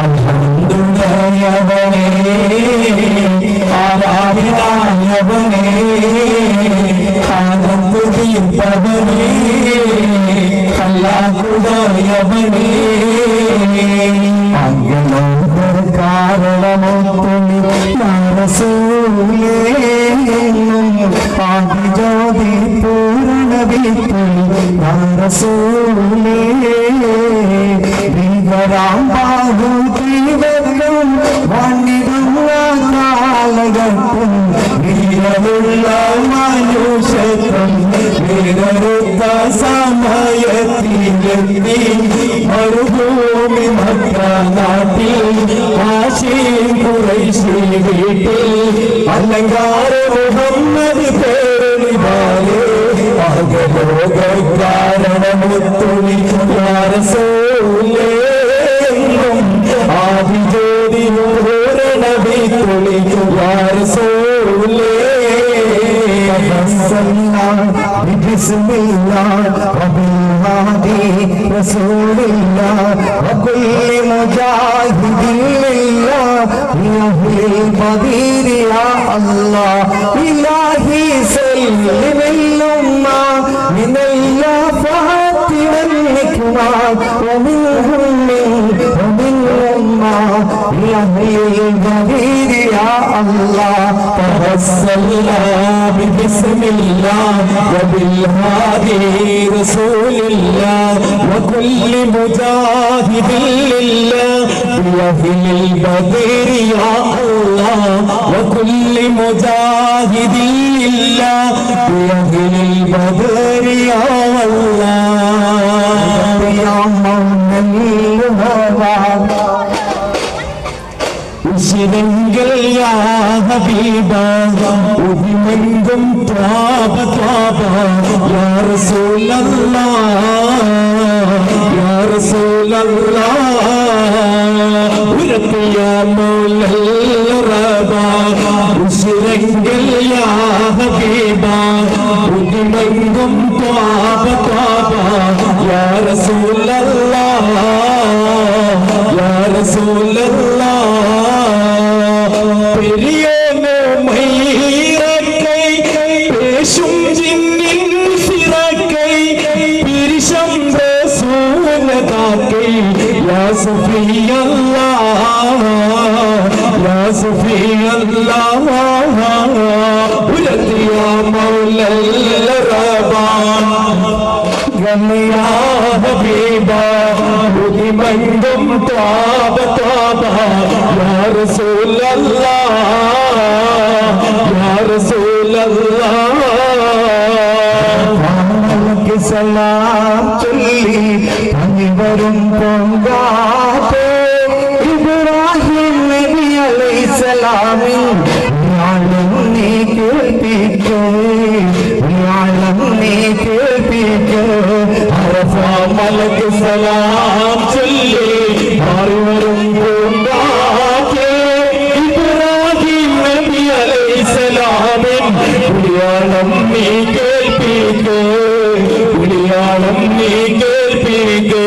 അൽഹംദുലില്ലാഹവനേ ആരാധനായവനേ കാലത്തു തീർപ്പവനേ കല്ലാകുടയവനേ. അങ്ങനോട് കാരണമൊത്തുണി മനസ്സൂലേ ആദിജ്യോതി പൂരണ വിത്തുണി മനസ്സൂലേ ഭീകരാം ബാഹു തീവരും വന്നിടുന്ന കാലഘട്ടം വീരമുള്ള മനുഷ്യത്വം വീരരുദ്ധ സമയത്തിലെത്തി മരുഭൂമി മക്ക നാട്ടിൽ ആശീം കുറൈശി വീട്ടിൽ അലങ്കാര മുഹമ്മദ് പേര് വിത്തുണി വാരസൂലേ بسم الله وبالهادي رسول الله وكل مجاهد لله بأهل البدير يا الله إلهي سلم الأمة من الآفات والنكمات ومنهم من البدير يا الله توسلنا ببسم الله وبالهادي رسول الله وكل مجاهد لله بأهل البدر يا الله وكل مجاهد لله بأهل البدر يا الله ഉദിമെങ്കും ത്വാബ ത്വാബ യാ റസൂലല്ലാഹ് യാ റസൂലല്ലാഹ് ഉരത്തിയ മൗലൽ റബ ഉശിരങ്കൽ യാ ഹബീബ ഉദിമെങ്കും ത്വാബ ത്വാബ യാ റസൂലതാക്കൈ യാ സഫിയല്ലാഹ് യാ സഫിയല്ലാഹ് ഉലത്തിയ മൗലൽ റബാൻ ഗമ്യാ ഹബീബാ ഉദിമങ്കും ത്വാബ ത്വാബ യാ റസൂലല്ലാഹ് യാ റസൂലല്ലാഹ് സലാം ചൊല്ലി അനിവരും പൊങ്കാറ്റേ. ഇബ്രാഹിം നബി അലൈഹിസ്സലാമിൻ ഞാനും നീ കേൾപ്പിക്കേ. ഞാനും നീ കേൾപ്പിക്കേ. മലക്ക് സലാം ചൊല്ലി മാറിവരും പൂങ്കാറ്റേ. ഇബ്രാഹിം നബി അലൈഹിസ്സലാമിൻ വിളിയാളം നീ കേൾപ്പിക്കേ. വിളിയാളം നീ കേൾപ്പിക്കേ.